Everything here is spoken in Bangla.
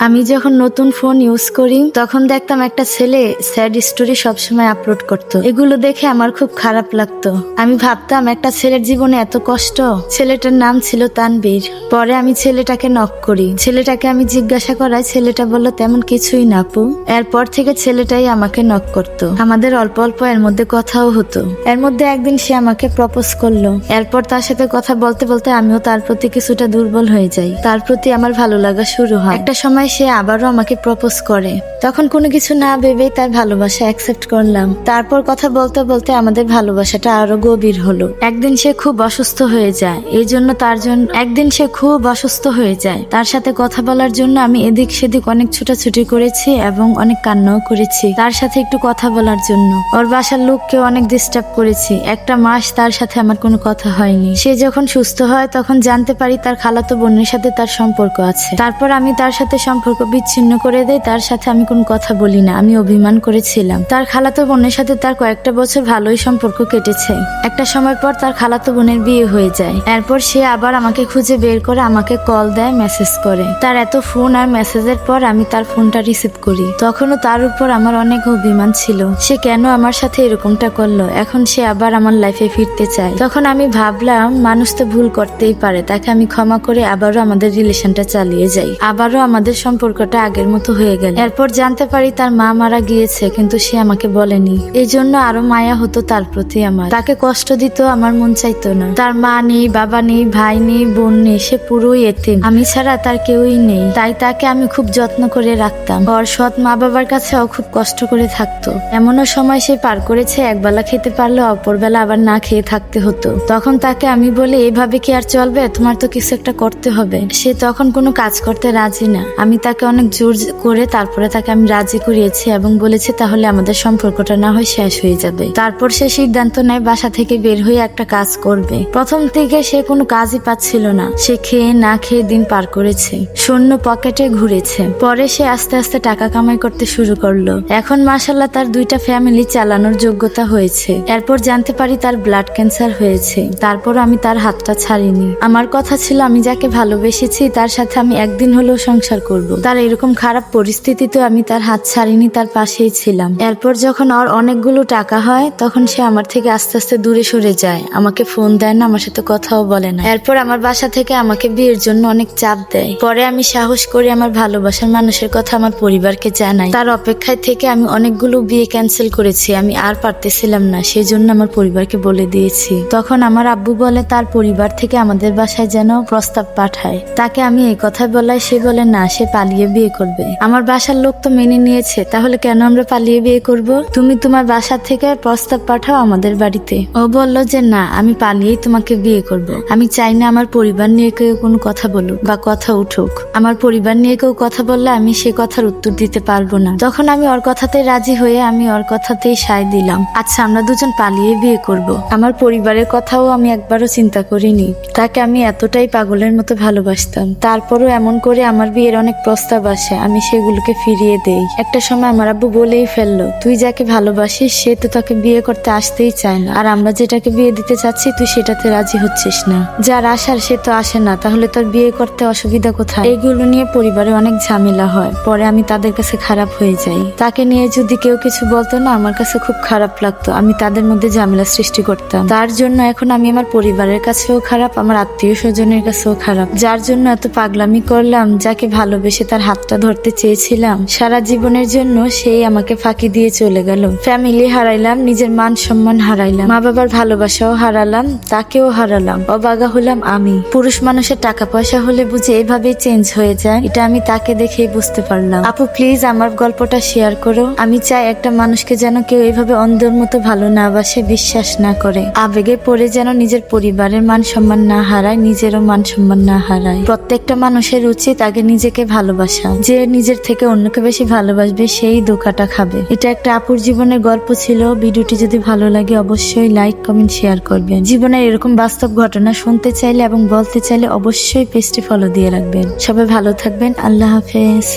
আমি যখন নতুন ফোন ইউজ করি, তখন দেখতাম একটা ছেলে স্যাড স্টোরি সবসময় আপলোড করতো। এগুলো দেখে আমার খুব খারাপ লাগতো। আমি ভাবতাম, একটা ছেলের জীবনে এত কষ্ট? ছেলেটার নাম ছিল তানবীর। পরে আমি ছেলেটাকে নক করি। ছেলেটাকে আমি জিজ্ঞাসা করাই, ছেলেটা বলল, তেমন কিছুই না আপু। এরপর থেকে ছেলেটাই আমাকে নক করতো। আমাদের অল্প অল্প এর মধ্যে কথাও হতো। এর মধ্যে একদিন সে আমাকে প্রপোজ করল। এরপর তার সাথে কথা বলতে বলতে আমিও তার প্রতি কিছুটা দুর্বল হয়ে যাই। তার প্রতি আমার ভালো লাগা শুরু হয়। একটা সময় সে আবারও আমাকে প্রপোজ করে। তখন কোনো কিছু না ভেবে তার ভালোবাসা অ্যাকসেপ্ট করলাম। তারপর কথা বলতে বলতে আমাদের ভালোবাসাটা আরও গভীর হলো। একদিন সে খুব অসুস্থ হয়ে যায়, এই জন্য তার জন্য একদিন সে খুব অসুস্থ হয়ে যায়। তার সাথে কথা বলার জন্য আমি এদিক সেদিক অনেক ছুটাছুটি করেছি এবং অনেক কান্নাও করেছি। তার সাথে একটু কথা বলার জন্য। ওর বাসার লোককে অনেক ডিস্টার্ব করেছি। একটা মাস তার সাথে আমার কোনো কথা হয়নি। সে যখন সুস্থ হয়, তখন জানতে পারি তার খালাতো বোনের সাথে তার সম্পর্ক আছে। তারপর আমি তার সাথে সম্পর্ক বিচ্ছিন্ন করে দেই তার সাথে আমি কোনো কথা বলি না, আমি অভিমান করেছিলাম। তার খালাতো বোনের সাথে তার কয়েকটা বছর ভালোই সম্পর্ক কেটেছে। একটা সময় পর তার খালাতো বোনের বিয়ে হয়ে যায়। এরপর সে আবার আমাকে খুঁজে বের করে, আমাকে কল দেয়, মেসেজ করে। তার এত ফোন আর মেসেজের পর আমি তার ফোনটা রিসিভ করি। তখনও তার উপর আমার অনেক অভিমান ছিল। সে কেন আমার সাথে এরকমটা করল? এখন সে আবার আমার লাইফে ফিরতে চায়। তখন আমি ভাবলাম, মানুষ তো ভুল করতেই পারে, তাকে আমি ক্ষমা করে আবারও আমাদের রিলেশনটা চালিয়ে যাই। আবারও আমাদের সম্পর্কটা আগের মতো হয়ে গেল। এরপর জানতে পারি তার মা মারা গিয়েছে, কিন্তু সে আমাকে বলেনি। এই জন্য আরও মায়া হতো তার প্রতি আমার। তাকে কষ্ট দিত, আমার মন চাইতো না। তার মা নেই, বাবা নেই, ভাই নেই, বোন নেই, সে পুরোই এতে আমি ছাড়া তার কেউই নেই। তাই তাকে আমি খুব যত্ন করে রাখতাম। ওর সৎ মা বাবার কাছেও খুব কষ্ট করে থাকতো। এমনও সময় সে পার করেছে, একবেলা খেতে পারলে অপরবেলা আবার না খেয়ে থাকতে হতো। তখন তাকে আমি বলি, এভাবে কি আর চলবে? তোমার তো কিছু একটা করতে হবে। সে তখন কোনো কাজ করতে রাজি না। আমি তাকে অনেক জোর করে তারপরে তাকে আমি রাজি করিয়েছি এবং বলেছি তাহলে আমাদের সম্পর্কটা না হয় শেষ হয়ে যাবে। তারপর সে সিদ্ধান্ত নেয় বাসা থেকে বের হয়ে একটা কাজ করবে। প্রথম থেকে সে কোনো কাজই পাচ্ছিল না। সে খেয়ে না খেয়ে দিন পার করেছে। শূন্য পকেটে ঘুরেছে। পরে সে আস্তে আস্তে টাকা কামাই করতে শুরু করল। এখন মাসাল্লাহ তার দুইটা ফ্যামিলি চালানোর যোগ্যতা হয়েছে। এরপর জানতে পারি তার ব্লাড ক্যান্সার হয়েছে। তারপর আমি তার হাতটা ছাড়িনি। আমার কথা ছিল, আমি যাকে ভালোবেসেছি, তার সাথে আমি একদিন হলেও সংসার করব। তার এরকম খারাপ পরিস্থিতিতে আমি তার হাত ছাড়িনি, তার পাশেই ছিলাম। এরপর যখন ওর অনেকগুলো টাকা হয়, তখন সে আমার থেকে আস্তে আস্তে দূরে সরে যায়। আমাকে ফোন দেয় না, আমার সাথে কথাও বলে না। এরপর আমার বাসা থেকে আমাকে বিয়ের জন্য অনেক চাপ দেয়। পরে আমি সাহস করে আমার ভালোবাসার মানুষের কথা আমার পরিবারকে জানাই। তার অপেক্ষায় থেকে আমি অনেকগুলো বিয়ে ক্যান্সেল করেছি। আমি আর পারতেছিলাম না সেই জন্য আমার পরিবারকে বলে দিয়েছি। তখন আমার আব্বু বলে, তার পরিবার থেকে আমাদের বাসায় যেন প্রস্তাব পাঠায়। তাকে আমি এই কথা বলাই, সে বলে, না, সে পালিয়ে বিয়ে করবে। আমার বাসার লোক তো মেনে নিয়েছে, তাহলে কেন আমরা পালিয়ে বিয়ে করব? তুমি তোমার বাসা থেকে প্রস্তাব পাঠাও আমাদের বাড়িতে। ও বলল যে না, আমি পালিয়েই তোমাকে বিয়ে করব। আমি চাই না আমার পরিবার নিয়ে কেউ কোনো কথা বলুক বা কথা উঠুক। আমার পরিবার নিয়ে কেউ কথা বললে আমি সে কথার উত্তর দিতে পারব না। তখন আমি ওর কথাতে রাজি হয়ে আমি ওর কথাতেই সায় দিলাম। আচ্ছা আমরা দুজন পালিয়ে বিয়ে করব। আমার পরিবারের কথাও আমি একবারও চিন্তা করিনি। তাকে আমি এতটাই পাগলের মতো ভালোবাসতাম। তারপরও এমন করে আমার বিয়ের অনেক প্রস্তাব আসে, আমি সেগুলোকে ফিরিয়ে দেই। একটা সময় আমার আব্বু বলেই ফেলল, তুই যাকে ভালোবাসিস, সে তো তাকে বিয়ে করতে আসতেই চায় না। আর আমরা যেটাকে বিয়ে দিতে চাচ্ছি, তুই সেটাতে রাজি হচ্ছিস না। যার আসার, সে তো আসে না, তাহলে তোর বিয়ে করতে অসুবিধা কোথায়? এইগুলো নিয়ে পরিবারে অনেক ঝামেলা হয়। পরে আমি তাদের কাছে খারাপ হয়ে যাই। তাকে নিয়ে যদি কেউ কিছু বলতো না, আমার কাছে খুব খারাপ লাগতো। আমি তাদের মধ্যে ঝামেলা সৃষ্টি করতাম। তার জন্য এখন আমি আমার পরিবারের কাছেও খারাপ, আমার আত্মীয় স্বজনের কাছেও খারাপ। যার জন্য এত পাগলামি করলাম, যাকে ভালোবেসে তার হাতটা ধরতে চেয়েছিলাম। সারা জীবনের জন্য সেই আমাকে ফাঁকি দিয়ে চলে গেল। ফ্যামিলি হারাইলাম, নিজের মান সম্মান হারাইলাম। মা বাবার ভালোবাসাও হারালাম, তাকেও হারালাম। অবাগা হলাম আমি। পুরুষ মানুষের টাকা পয়সা হলে বুঝে এভাবেই চেঞ্জ হয়ে যায়। এটা আমি তাকে দেখেই বুঝতে পারলাম। আপু প্লিজ আমার গল্পটা শেয়ার করো। আমি চাই একটা মানুষকে যেন কেউ এইভাবে অন্ধের মতো ভালো না বাসে বিশ্বাস না করে। আবেগে পড়ে যেন নিজের পরিবারের মান সম্মান না হারায়, নিজেরও মান সম্মান না হারায়। প্রত্যেকটা মানুষের উচিত আগে নিজেকে ভালোবাসা। যে নিজের থেকে অন্যকে বেশি ভালোবাসবে, সেই দোকাটা খাবে। এটা একটা আপুর জীবনের গল্প ছিল। ভিডিওটি যদি ভালো লাগে, অবশ্যই লাইক, কমেন্ট, শেয়ার করবেন। জীবনে এরকম বাস্তব ঘটনা শুনতে চাইলে এবং বলতে চাইলে অবশ্যই পেজটি ফলো দিয়ে রাখবেন। সবাই ভালো থাকবেন। আল্লাহ হাফেজ।